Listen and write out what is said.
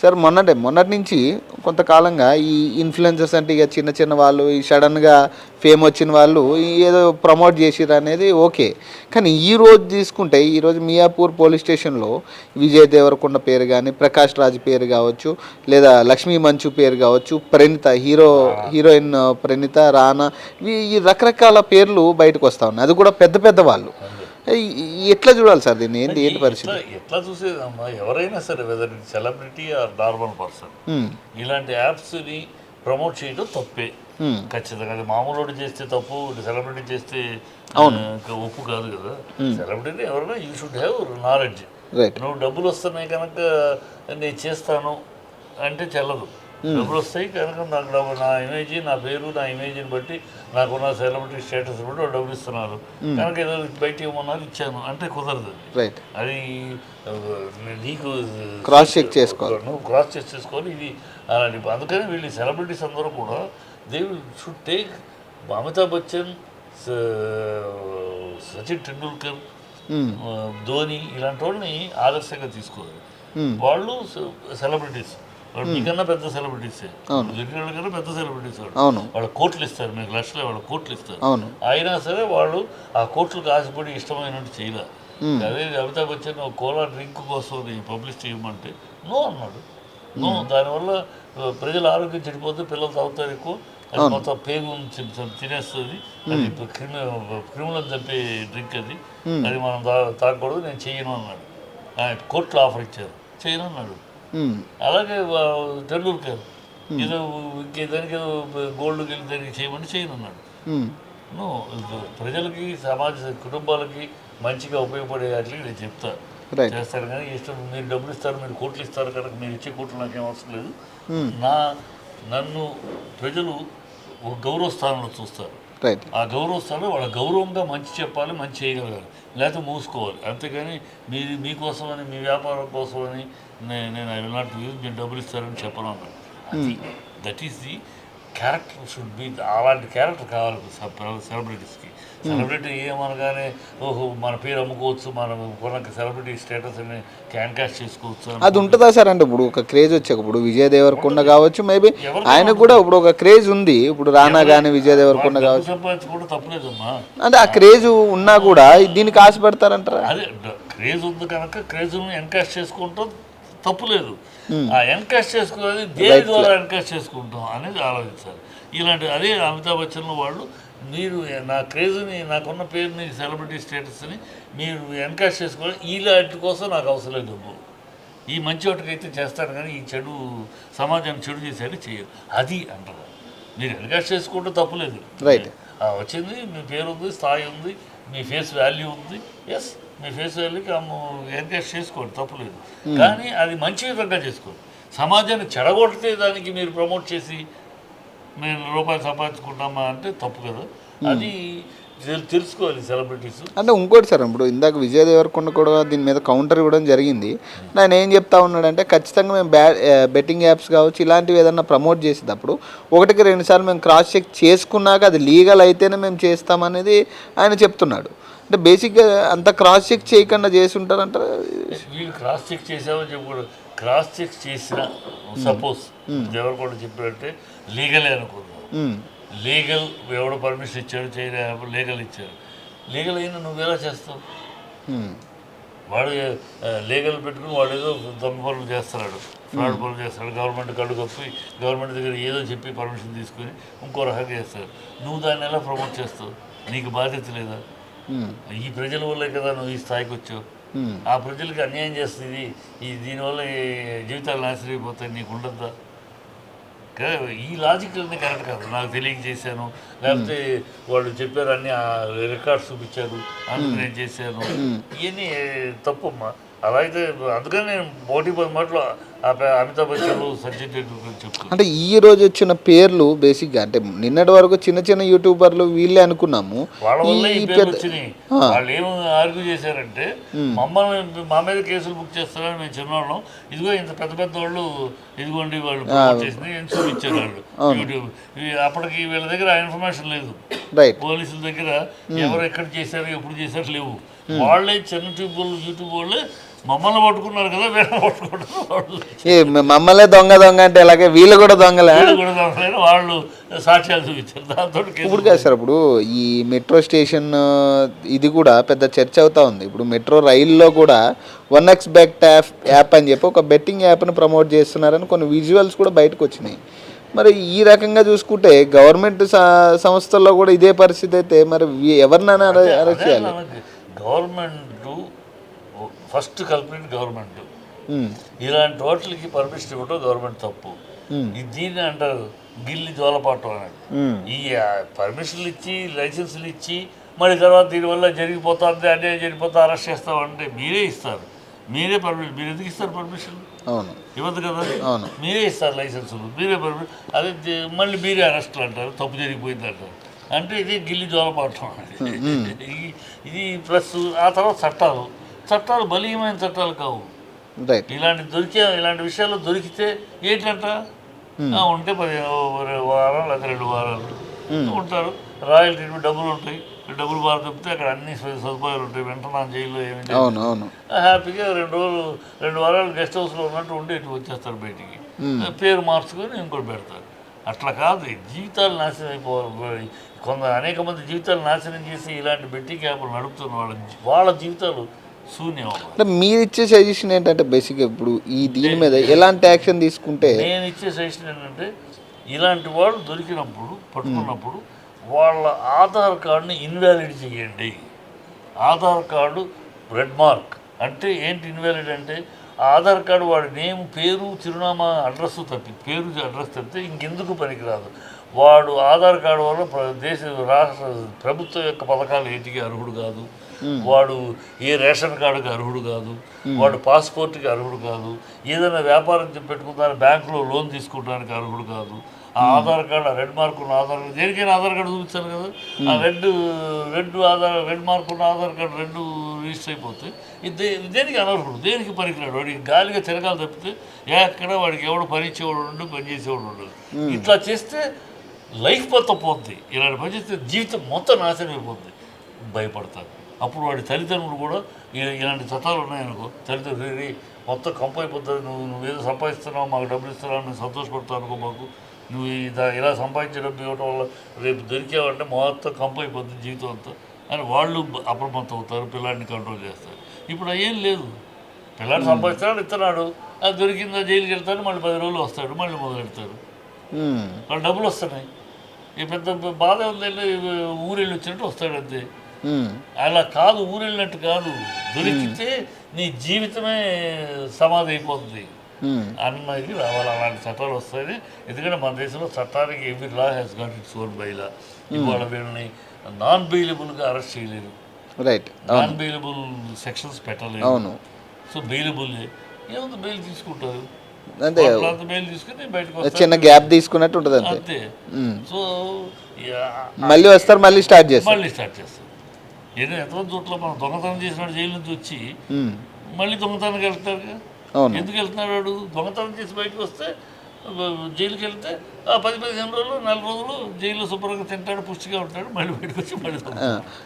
Sir మొన్నటే మొన్నటి నుంచి కొంతకాలంగా ఈ ఇన్ఫ్లుయెన్సర్స్ అంటే ఇక చిన్న చిన్న వాళ్ళు ఈ సడన్గా ఫేమ్ వచ్చిన వాళ్ళు ఏదో ప్రమోట్ చేసిర్రు అనేది ఓకే. కానీ ఈ రోజు తీసుకుంటే ఈరోజు మియాపూర్ పోలీస్ స్టేషన్లో విజయ్ దేవరకొండ పేరు కానీ ప్రకాష్ రాజ్ పేరు కావచ్చు లేదా లక్ష్మీ మంచు పేరు కావచ్చు ప్రణీత హీరో హీరోయిన్ ప్రణీత రానా ఈ- రకరకాల పేర్లు బయటకు వస్తూ ఉన్నాయి. అది కూడా పెద్ద పెద్ద వాళ్ళు. ఎట్లా చూడాలి సార్ దీన్ని? ఏంటి ఏంటి పరిస్థితి? ఎట్లా చూసేదమ్మా? ఎవరైనా సరే whether celebrity or normal person ఇలాంటి యాప్స్ని ప్రమోట్ చేయడం తప్పే. ఉమ్, ఖచ్చితంగా అది మామూలు చేస్తే తప్పు సెలబ్రిటీ చేస్తే అవును. ఒప్పు కాదు కదా. సెలబ్రిటీ ఎవరైనా యూ షుడ్ హ్యావ్ నాలెడ్జ్ నువ్వు డబ్బులు వస్తున్నాయి కనుక నేను చేస్తాను అంటే చెల్లదు. డబ్బులు వస్తాయి కనుక నాకు డబ్బు నా ఇమేజ్ నా పేరు నా ఇమేజ్ని బట్టి నాకున్న సెలబ్రిటీ స్టేటస్ బట్టి డబ్బులు ఇస్తున్నారు. కనుక ఏదో బయట ఇవ్వమన్నారు ఇచ్చాను. అంటే కుదరదు రైట్ అది నీకు Cross check చేసుకోవాలి. నువ్వు క్రాస్ చెక్ చేసుకోవాలి. ఇది అలాంటి అందుకని వీళ్ళు సెలబ్రిటీస్ అందరూ కూడా they should take Amitabh Bachchan Sachin Tendulkar Dhoni ఇలాంటి వాళ్ళని ఆదర్శంగా తీసుకోవాలి. Hmm. వాళ్ళు సెలబ్రిటీస్ మీకన్నా పెద్ద సెలబ్రిటీస్. లిటరల్ కన్నా పెద్ద సెలబ్రిటీస్ అవును. వాళ్ళ కోట్లు ఇస్తారు మీకు లక్షలు వాళ్ళ కోట్లు ఇస్తారు. అవును. అయినా సరే వాళ్ళు ఆ కోట్లకు ఆశపడి ఇష్టమైనట్టు చేయలే. అదే అమితాబ్ బచ్చన్ కోలా డ్రింక్ కోసం పబ్లిసిటీ ఇవ్వమంటే నో అన్నాడు. నో. దానివల్ల ప్రజల ఆరోగ్యం చెడిపోతే పిల్లలు తాగుతారు ఎక్కువ. అది మొత్తం పేగు తినేస్తుంది. అది క్రిమి క్రిమినల్ చంపే డ్రింక్ అది. అది మనం తాగకూడదు నేను చెయ్యను అన్నాడు. కోర్టులో ఆఫర్ ఇచ్చారు. చేయను అన్నాడు. అలాగే వా- టెండూల్కర్ ఏదో ఇంకే దానికి ఏదో గోల్డ్ గెలి దానికి చేయమని చేయను అన్నాడు ఉమ్, నో ఇది ప్రజలకి సమాజ కుటుంబాలకి మంచిగా ఉపయోగపడే వాటికి నేను చెప్తా. రైట్ చేస్తారు కానీ ఇష్టం మీరు డబ్బులు ఇస్తారు మీరు కోట్లు ఇస్తారు కనుక మీరు ఇచ్చే కోట్లు నాకేం అవసరం లేదు. నా నన్ను ప్రజలు ఒక గౌరవ స్థానంలో చూస్తారు. రైట్ ఆ గౌరవ వాళ్ళ గౌరవంగా మంచి చెప్పాలి మంచి చేయగలగాలి. లేకపోతే మూసుకోవాలి. అంతేగాని మీ మీకోసమని మీ వ్యాపారం కోసమని నేను ఐ విల్ నాట్ యూజ్ మీరు డబ్బులు ఇస్తారని చెప్పను అన్నాడు. That is the character should be అలాంటి క్యారెక్టర్ కావాలి సెలబ్రిటీస్కి సెలబ్రిటీ ఏమనగానే ఓహో మన పేరు అమ్ముకోవచ్చు మనం కొనక సెలబ్రిటీ స్టేటస్ అని క్యాన్ క్యాష్ చేసుకోవచ్చు అది ఉంటుందా సార్? అంటే ఇప్పుడు ఒక క్రేజ్ వచ్చాక ఇప్పుడు విజయ్ దేవరకొండ కావచ్చు మేబీ ఆయనకు కూడా ఇప్పుడు ఒక క్రేజ్ ఉంది. ఇప్పుడు రానా కానీ విజయ్ దేవరకొండ కావచ్చు. సంపాదించుకోవడం తప్పలేదమ్మా అంటే ఆ క్రేజ్ ఉన్నా కూడా దీనికి ఆశపడతారంటారా? అదే డ- క్రేజ్ ఉంది కనుక క్రేజ్ను ఎన్కాష్ చేసుకుంటాం తప్పులేదు ఆ ఎన్కాష్ చేసుకునేది దేని ద్వారా ఎన్కాష్ చేసుకుంటాం అనేది ఆలోచించాలి. ఇలాంటి అదే అమితాబ్ బచ్చన్ వాళ్ళు మీరు నా క్రేజ్ని నాకున్న పేరుని సెలబ్రిటీ స్టేటస్ని మీరు ఎన్కాష్ చేసుకోవాలి. ఇలాంటి కోసం నాకు అవసరం లేదు డబ్బు ఈ మంచి వాటికైతే చేస్తాను కానీ ఈ చెడు సమాజాన్ని చెడు చేసేది చేయరు అది అంటారు. మీరు ఎన్కాష్ చేసుకుంటే తప్పులేదు. ఆ, వచ్చింది మీ పేరు ఉంది స్థాయి ఉంది మీ ఫేస్ వాల్యూ ఉంది. ఎస్ మీ ఫేస్ వాల్యూకి ఎన్కరేజ్ చేసుకోండి తప్పులేదు. కానీ అది మంచి విధంగా చేసుకోండి. సమాజాన్ని చెడగొడితే దానికి మీరు ప్రమోట్ చేసి మేము రూపాయలు సంపాదించుకుంటామా అంటే తప్పు కదా. అది తెలు- తెలుసుకోవాలి సెలబ్రిటీస్. అంటే ఇంకోటి సార్ ఇప్పుడు ఇందాక విజయ్ దేవరకొండ కూడా దీని మీద కౌంటర్ ఇవ్వడం జరిగింది. ఆయన ఏం చెప్తా ఉన్నాడంటే ఖచ్చితంగా మేము బ్యా బెట్టింగ్ యాప్స్ కావచ్చు ఇలాంటివి ఏదన్నా ప్రమోట్ చేసేటప్పుడు ఒకటికి రెండు సార్లు మేము క్రాస్ చెక్ చేసుకున్నాక అది లీగల్ అయితేనే మేము చేస్తామనేది ఆయన చెప్తున్నాడు. అంటే బేసిక్గా అంత క్రాస్ చెక్ చేయకుండా చేసి ఉంటారంటారా వీళ్ళు క్రాస్ చెక్ చేసామని చెప్పకూడదు. క్రాస్ చెక్ చేసిన సపోజ్ ఎవరు కూడా చెప్పారంటే లీగలే అనుకుందాం ఉమ్, లీగల్ ఎవడో పర్మిషన్ ఇచ్చాడు చేయలే లీగల్ ఇచ్చాడు లీగల్ అయినా నువ్వు ఎలా చేస్తావు? వాడు లీగల్ పెట్టుకుని వాడు ఏదో దొంగ పనులు చేస్తున్నాడు ఫ్రాడ్ పనులు చేస్తాడు గవర్నమెంట్ కళ్ళు కప్పి గవర్నమెంట్ దగ్గర ఏదో చెప్పి పర్మిషన్ తీసుకుని ఇంకో రకంగా చేస్తాడు నువ్వు దాన్ని ఎలా ప్రమోట్ చేస్తావు? నీకు బాధ్యత లేదా? ఈ ప్రజల వల్లే కదా నువ్వు ఈ స్థాయికి వచ్చావు. ఆ ప్రజలకి అన్యాయం చేస్తుంది. ఈ దీనివల్ల ఈ జీవితాలు నాశనం అయిపోతాయి నీకు ఉండద్దా? ఈ లాజిక్ అన్నీ కరెక్ట్ కాదు. నాకు తెలియక చేశాను లేకపోతే వాళ్ళు చెప్పారు అన్ని రికార్డ్స్ చూపించారు అందుకు నేను చేశాను. ఇవన్నీ తప్పమ్మా అలా అయితే అందుకని నేను పోటీ పది మాటలు అమితాబ్ బచ్చన్ సచిన్ టెండూల్కర్ చెప్తాను అంటే ఈ రోజు వచ్చిన పేర్లు బేసిక్గా అంటే నిన్నటి వరకు చిన్న చిన్న యూట్యూబర్లు వీళ్ళే అనుకున్నాము. వాళ్ళ వల్ల ఈ పేర్లు వచ్చినాయి. వాళ్ళు ఏం ఆర్గ్యూ చేశారంటే మమ్మల్ని మా మీద కేసులు బుక్ చేస్తారని మేము చిన్నవాళ్ళం ఇదిగో ఇంత పెద్ద పెద్ద వాళ్ళు ఇదిగోండి వాళ్ళు చేసింది చూపించారు వాళ్ళు? యూట్యూబ్. అప్పటికి వీళ్ళ దగ్గర ఇన్ఫర్మేషన్ లేదు. పోలీసుల దగ్గర ఎవరు ఎక్కడ చేశారు ఎప్పుడు చేశారు లేవు. వాళ్ళే చిన్న ట్యూబ్ యూట్యూబ్ వాళ్ళే మమ్మల్ని పట్టుకున్నారు కదా వీళ్ళని పట్టుకుంటారు మమ్మల్నే దొంగ దొంగ అంటే ఎలాగే వీళ్ళు కూడా దొంగలే? వీళ్ళు కూడా దొంగలేరు, వాళ్ళు సాక్ష్యాలు చూపించారు. దాంతో ఇప్పుడు కాదు సార్ ఇప్పుడు ఈ మెట్రో స్టేషన్ ఇది కూడా పెద్ద చర్చ అవుతా ఉంది. ఇప్పుడు మెట్రో రైల్లో కూడా one X bet app app అని చెప్పి ఒక బెట్టింగ్ యాప్ని ప్రమోట్ చేస్తున్నారని కొన్ని విజువల్స్ కూడా బయటకు వచ్చినాయి. మరి ఈ రకంగా చూసుకుంటే గవర్నమెంట్ సంస్థల్లో కూడా ఇదే పరిస్థితి అయితే మరి ఎవరినైనా అరె- అరెస్ట్ చేయాలి? Government first culprit government. ఇలాంటి వాటికి పర్మిషన్ ఇవ్వడం గవర్నమెంట్ తప్పు. దీన్ని అంటారు గిల్లి జోలపాటం అనేది ఈ పర్మిషన్లు ఇచ్చి లైసెన్సులు ఇచ్చి మరి తర్వాత దీనివల్ల జరిగిపోతుంది అదే జరిగిపోతా అరెస్ట్ చేస్తామంటే మీరే ఇస్తారు. మీరే పర్మిషన్ మీరు ఎందుకు ఇస్తారు పర్మిషన్ అవును. ఇవ్వదు కదా. మీరే ఇస్తారు లైసెన్సులు మీరే పర్మిషన్ అదే మళ్ళీ మీరే అరెస్ట్లు అంటారు తప్పు జరిగిపోయింది అంటారు. అంటే ఇది గిల్లి జోలపాటం. ఇది- ఇది ప్లస్ ఆ తర్వాత చట్టాలు. చట్టాలు బలీయమైన చట్టాలు కావు. ఇలాంటి దొరికే ఇలాంటి విషయాలు దొరికితే ఏంటంట? ఆ, ఉంటే పదిహేను ఓ- వారం లేదా రెండు వారాలు ఉంటారు. రాయల్ ట్రీట్మెంట్ డబ్బులు ఉంటాయి. డబ్బులు బాగా తప్పితే అక్కడ అన్ని సదు- సదుపాయాలు ఉంటాయి. వెంటనే జైల్లో ఏమి హ్యాపీగా రెండు రోజులు రెండు వారాలు గెస్ట్ హౌస్లో ఉన్నట్టు ఉండి ఇటు వచ్చేస్తారు బయటికి. పేరు మార్చుకొని ఇంకోటి పెడతారు. అట్లా కాదు. జీవితాలు నాశనం అయిపోవాలి. కొంత అనేక మంది జీవితాలు నాశనం చేసి ఇలాంటి బెట్టింగ్ యాప్లు నడుపుతున్న వాళ్ళ వాళ్ళ జీవితాలు అంటే మీరు ఇచ్చే సజెషన్ ఏంటంటే బేసిక్గా ఇప్పుడు ఈ దీని మీద ఎలాంటి యాక్షన్ తీసుకుంటే నేను ఇచ్చే సజెషన్ ఏంటంటే ఇలాంటి వాళ్ళు దొరికినప్పుడు పట్టుకున్నప్పుడు వాళ్ళ ఆధార్ కార్డుని ఇన్వాలిడ్ చేయండి. ఆధార్ కార్డు రెడ్ మార్క్ అంటే ఏంటి ఇన్వాలిడ్ అంటే ఆధార్ కార్డు వాడి నేమ్ పేరు చిరునామా అడ్రస్ తప్పి పేరు అడ్రస్ తప్పితే ఇంకెందుకు పనికిరాదు. వాడు ఆధార్ కార్డు వల్ల దేశ రాష్ట్ర ప్రభుత్వం యొక్క పథకాలు ఏంటికి అర్హుడు కాదు. వాడు ఏ రేషన్ కార్డుకి అర్హుడు కాదు వాడు పాస్పోర్ట్కి అర్హుడు కాదు ఏదైనా వ్యాపారం చెప్పి పెట్టుకుంటాను బ్యాంకులో లోన్ తీసుకోవడానికి అర్హుడు కాదు. ఆ ఆధార్ కార్డు ఆ రెడ్ మార్క్ ఉన్న ఆధార్ కార్డు దేనికైనా ఆధార్ కార్డు చూపించాను కదా. ఆ red red Aadhaar red mark ఉన్న ఆధార్ కార్డు రెండు రిజిస్టర్ అయిపోతే ఇది దేనికి అనర్హుడు? దేనికి పనికిరాడు? వాడికి గాలిగా తిరగాలి తప్పితే ఎక్కడ వాడికి ఎవడు పని ఇచ్చేవాడు ఉండు పని చేసేవాడు ఉండదు ఇట్లా చేస్తే లైఫ్ మొత్తం పోద్ది. ఇలాంటి పని చేస్తే జీవితం మొత్తం నాశనం అయిపోద్ది. భయపడతారు అప్పుడు వాడి తల్లిదండ్రులు కూడా ఇలాంటి చట్టాలు ఉన్నాయనుకో తల్లిదండ్రులు "రే, రే, మొత్తం కంపు అయిపోతుంది నువ్వు నువ్వేదో సంపాదిస్తున్నావు మాకు డబ్బులు ఇస్తున్నావు నేను సంతోషపడతావు అనుకో మాకు. నువ్వు ఇదా- ఇలా సంపాదించే డబ్బు ఇవ్వడం వల్ల రేపు దొరికావంటే మొత్తం కంపు అయిపోతుంది జీవితం అంతా. అని వాళ్ళు అప్రమత్తం అవుతారు పిల్లాడిని కంట్రోల్ చేస్తారు. ఇప్పుడు ఏం లేదు. పిల్లాడు సంపాదిస్తాడు ఇస్తున్నాడు అది దొరికిందా జైలుకి వెళ్తాడు మళ్ళీ పది రోజులు వస్తాడు మళ్ళీ మొదలెడతాడు వాళ్ళు డబ్బులు వస్తున్నాయి. ఈ పెద్ద బాధ ఉందంటే ఊరెళ్ళి వచ్చినట్టు వస్తాడు అంతే అలా కాదు ఊరెళ్ళినట్టు కాదు. దొరికితే నీ జీవితమే సమాధి అయిపోతుంది. అన్నది రావాలి. అలాంటి చట్టాలు వస్తాయి. ఎందుకంటే మన దేశంలో చట్టానికి every law has got its own bylaw. ఇవాళ వీళ్ళని నాన్ బెయిలబుల్గా అరెస్ట్ చేయలేరు. రైట్ నాన్ బెయిలబుల్ సెక్షన్స్ పెట్టలేరు. అవును. సో బెయిలబుల్ ఏముంది బెయిల్ తీసుకుంటారు? అంతే. బెయిల్ తీసుకుని బయటకు చిన్న గ్యాప్ తీసుకున్నట్టు ఉంటుంది అంతే. సో మళ్ళీ వస్తారు మళ్ళీ స్టార్ట్ చేస్తారు. మళ్ళీ స్టార్ట్ చేస్తాం ఏదో ఎంతమంది చోట్ల మనం దొంగతనం చేసినాడు జైలు నుంచి వచ్చి మళ్ళీ దొంగతనానికి వెళ్తారు ఎందుకు వెళ్తున్నాడు వాడు? దొంగతనం చేసి బయటకు వస్తే జైలుకి వెళ్తే ఆ పది పదిహేను రోజులు నెల రోజులు జైల్లో శుభ్రంగా తింటాడు పుష్టిగా ఉంటాడు మళ్ళీ బయటకు వచ్చి మళ్ళీ